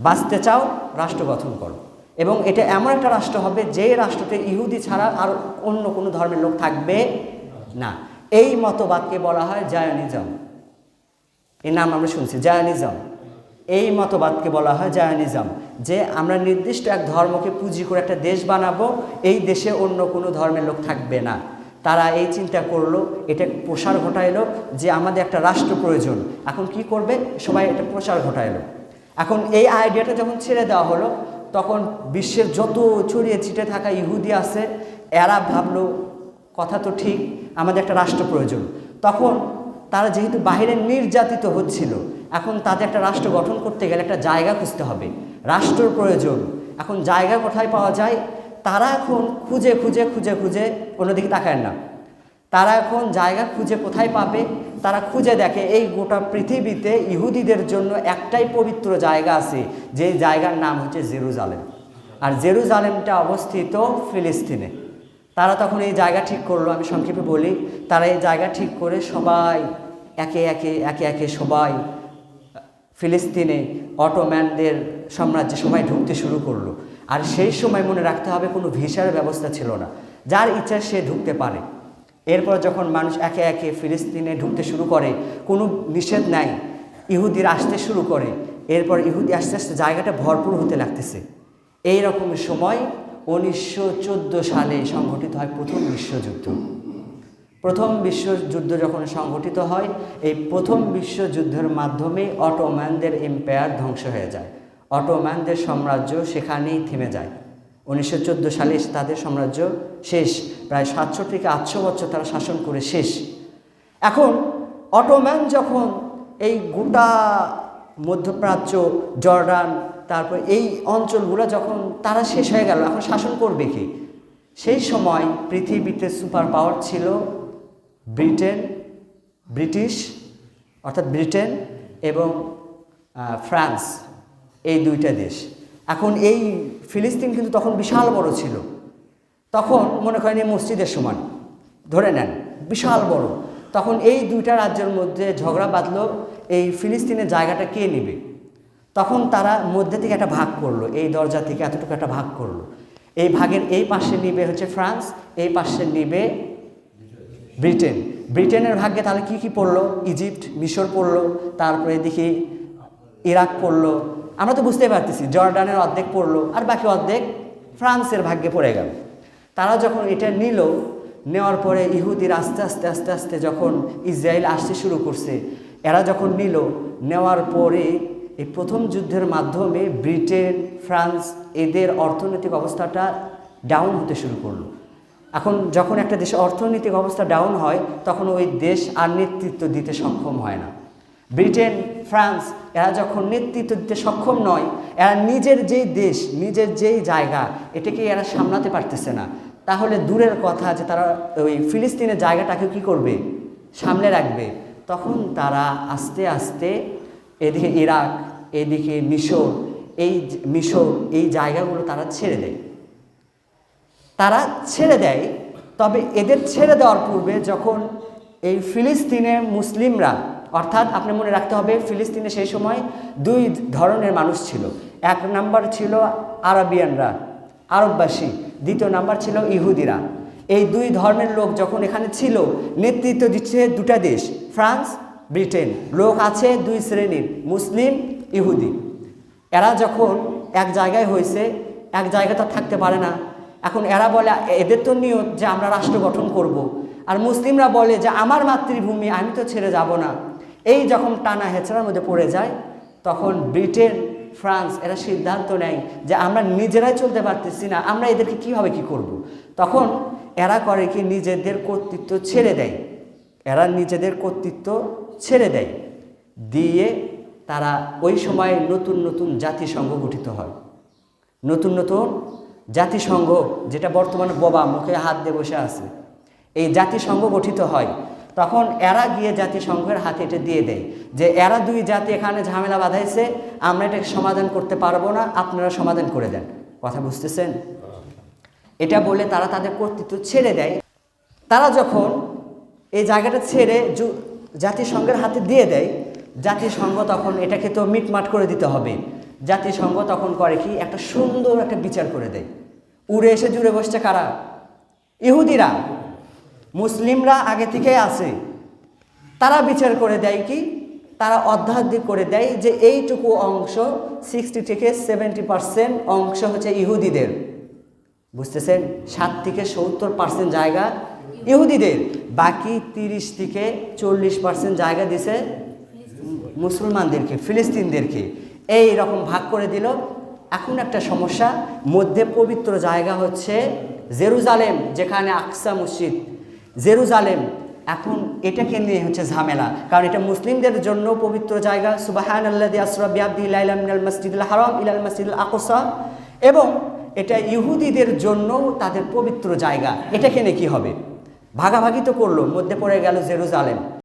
বাঁচতে চাও, রাষ্ট্র গঠন করো। এবং এটা এমন একটা রাষ্ট্র হবে, যে রাষ্ট্রতে ইহুদি ছাড়া আর অন্য কোনো ধর্মের লোক থাকবে না। এই মতবাদকে বলা হয় জায়নিজম। এর নাম আমরা শুনছি, জায়নিজম। এই মতবাদকে বলা হয় জায়নিজম, যে আমরা নির্দিষ্ট এক ধর্মকে পুঁজি করে একটা দেশ বানাবো, এই দেশে অন্য কোনো ধর্মের লোক থাকবে না। তারা এই চিন্তা করল, এটা প্রসার ঘটাইলো, যে আমাদের একটা রাষ্ট্র প্রয়োজন। এখন কি করবে? সবাই এটা প্রসার ঘটাইলো। এখন এই আইডিয়াটা যখন ছেড়ে দেওয়া হলো, তখন বিশ্বের যত ছড়িয়ে ছিটে থাকা ইহুদি আছে, এরা ভাবলো, কথা তো ঠিক, আমাদের একটা রাষ্ট্র প্রয়োজন। তখন তারা যেহেতু বাইরে নির্যাতিত হচ্ছিল, এখন তাদের একটা রাষ্ট্র গঠন করতে গেলে একটা জায়গা খুঁজতে হবে। রাষ্ট্রের প্রয়োজন। এখন জায়গা কোথায় পাওয়া যায়? তারা এখন খুঁজে খুঁজে খুঁজে খুঁজে অন্যদিকে তাকায় না। তারা এখন জায়গা খুঁজে কোথায় পাবে? তারা খুঁজে দেখে এই গোটা পৃথিবীতে ইহুদিদের জন্য একটাই পবিত্র জায়গা আছে, যে জায়গার নাম হচ্ছে জেরুজালেম। আর জেরুজালেমটা অবস্থিত ফিলিস্তিনে। তারা তখন এই জায়গা ঠিক করল, আমি সংক্ষেপে বলি। তারা এই জায়গা ঠিক করে সবাই, একে একে একে একে সবাই, ফিলিস্তিনে অটোম্যানদের সাম্রাজ্যে সবাই ঢুকতে শুরু করল। আর সেই সময় মনে রাখতে হবে কোনো ভিসার ব্যবস্থা ছিল না। যার ইচ্ছা সে ঢুকতে পারে। এরপর যখন মানুষ একে একে ফিলিস্তিনে ঢুকতে শুরু করে, কোনো নিষেধ নাই, ইহুদির আসতে শুরু করে, এরপর ইহুদি আস্তে আস্তে জায়গাটা ভরপুর হতে লাগতেছে। এই রকম সময় উনিশশো চোদ্দ সালে সংঘটিত হয় প্রথম বিশ্বযুদ্ধ। প্রথম বিশ্বযুদ্ধ যখন সংঘটিত হয়, এই প্রথম বিশ্বযুদ্ধের মাধ্যমে অটোম্যানদের এম্পায়ার ধ্বংস হয়ে যায়। অটোম্যানদের সাম্রাজ্য সেখানেই থেমে যায়। উনিশশো চোদ্দ সালে এসে তাদের সাম্রাজ্য শেষ। প্রায় সাতশো থেকে আটশো বছর তারা শাসন করে শেষ। এখন অটোম্যান যখন এই গোটা মধ্যপ্রাচ্য, জর্ডান, তারপর এই অঞ্চলগুলো যখন তারা শেষ হয়ে গেল, এখন শাসন করবে কি? সেই সময় পৃথিবীতে সুপার পাওয়ার ছিল ব্রিটেন, ব্রিটিশ, অর্থাৎ ব্রিটেন এবং ফ্রান্স, এই দুইটা দেশ। এখন এই ফিলিস্তিন কিন্তু তখন বিশাল বড় ছিল। তখন মনে করেন এই মসজিদের সমান। ধরে নেন, বিশাল বড়। তখন এই দুইটা রাজ্যের মধ্যে ঝগড়া বাঁধল, এই ফিলিস্তিনের জায়গাটা কে নেবে? তখন তারা মধ্যে থেকে একটা ভাগ করল, এই দরজা থেকে এতটুকু একটা ভাগ করল। এই ভাগের এই পাশে নিবে হচ্ছে ফ্রান্স, এই পাশে নিবে ব্রিটেন। ব্রিটেনের ভাগ্যে তাহলে কি কি পড়ল? ইজিপ্ট, মিশর পড়ল, তারপরে দেখি ইরাক পড়ল আমরা তো বুঝতে পারতেছি, জর্ডানের অর্ধেক পড়ল আর বাকি অর্ধেক ফ্রান্সের ভাগ্যে পড়ে গেল। তারা যখন এটা নিল, নেওয়ার পরে ইহুদির আস্তে আস্তে আস্তে আস্তে যখন ইসরায়েল আসতে শুরু করছে, এরা যখন নিল, নেওয়ার পরে এই প্রথম যুদ্ধের মাধ্যমে ব্রিটেন, ফ্রান্স এদের অর্থনৈতিক অবস্থাটা ডাউন হতে শুরু করল। এখন যখন একটা দেশের অর্থনৈতিক অবস্থা ডাউন হয়, তখন ওই দেশ আর নেতৃত্ব দিতে সক্ষম হয় না। ব্রিটেন, ফ্রান্স, এরা যখন নেতৃত্ব দিতে সক্ষম নয়, এরা নিজের যেই দেশ, নিজের যেই জায়গা, এটাকে এরা সামলাতে পারতেছে না। তাহলে দূরের কথা যে তারা ওই ফিলিস্তিনের জায়গাটাকে কি করবে? সামনে রাখবে। তখন তারা আস্তে আস্তে এদিকে ইরাক, এদিকে মিশর, এই মিশর, এই জায়গাগুলো তারা ছেড়ে দেয়। তারা ছেড়ে দেয়, তবে এদের ছেড়ে দেওয়ার পূর্বে যখন এই ফিলিস্তিনের মুসলিমরা অর্থাৎ আপনি মনে রাখতে হবে, ফিলিস্তিনে সেই সময় দুই ধরনের মানুষ ছিল। এক নাম্বার ছিল আরবিয়ানরা, আরববাসী। দ্বিতীয় নাম্বার ছিল ইহুদিরা। এই দুই ধর্মের লোক যখন এখানে ছিল, নেতৃত্ব দিচ্ছে দুটা দেশ, ফ্রান্স, ব্রিটেন। লোক আছে দুই শ্রেণির, মুসলিম, ইহুদি। এরা যখন এক জায়গায় হয়েছে, এক জায়গাতে আর থাকতে পারে না। এখন এরা বলে, এদের তো নিয়ত যে আমরা রাষ্ট্র গঠন করব। আর মুসলিমরা বলে যে, আমার মাতৃভূমি, আমি তো ছেড়ে যাব না। এই যখন টানা হেঁচড়ার মধ্যে পড়ে যায়, তখন ব্রিটেন, ফ্রান্স এরা সিদ্ধান্ত নেয় যে আমরা নিজেরাই চলতে পারতেছি না, আমরা এদেরকে কীভাবে কি করব। তখন এরা করে কি নিজেদের কর্তৃত্ব ছেড়ে দেয়। এরা নিজেদের কর্তৃত্ব ছেড়ে দেয়। দিয়ে তারা ওই সময় নতুন নতুন জাতিসংঘ গঠিত হয়। নতুন নতুন জাতিসংঘ, যেটা বর্তমানে বোবা মুখে হাত দিয়ে বসে আছে। এই জাতিসংঘ গঠিত হয় তখন এরা গিয়ে জাতিসংঘের হাতে এটা দিয়ে দেয় যে এরা দুই জাতি এখানে ঝামেলা বাঁধাইছে, আমরা এটাকে সমাধান করতে পারব না, আপনারা সমাধান করে দেন। কথা বুঝতেছেন? এটা বলে তারা তাদের কর্তৃত্ব ছেড়ে দেয়। তারা যখন এই জায়গাটা ছেড়ে জাতিসংঘের হাতে দিয়ে দেয়, জাতিসংঘ তখন এটাকে তো মিটমাট করে দিতে হবে। জাতিসংঘ তখন করে কি? একটা সুন্দর একটা বিচার করে দেয়। উড়ে এসে জুড়ে বসছে কারা? ইহুদিরা। মুসলিমরা আগে থেকে আছে। তারা বিচার করে দেয় কি? তারা অধ্যাত্মিক করে দেয় যে এইটুকু অংশ সিক্সটি থেকে সেভেন্টি পার্সেন্ট অংশ হচ্ছে ইহুদিদের। বুঝতেছেন? ষাট থেকে সত্তর পার্সেন্ট জায়গা ইহুদিদের। বাকি তিরিশ থেকে চল্লিশ পার্সেন্ট জায়গা দিছে মুসলমানদেরকে, ফিলিস্তিনদেরকে। এই রকম ভাগ করে দিল। এখন একটা সমস্যা, মধ্যে পবিত্র জায়গা হচ্ছে জেরুজালেম, যেখানে আকসা মসজিদ। জেরুজালেম, এখন এটাকে নিয়ে হচ্ছে ঝামেলা। কারণ এটা মুসলিমদের জন্য পবিত্র জায়গা। সুবাহান আল্লাহ আসরা বিয়াবদি ইলাইলামিনাল মসজিদুল হারাম ইলাল মসজিদুল আকসা। এবং এটা ইহুদিদের জন্য তাদের পবিত্র জায়গা। এটাকে নিয়ে কী হবে? ভাগাভাগি তো করল, মধ্যে পড়ে গেল জেরুজালেম।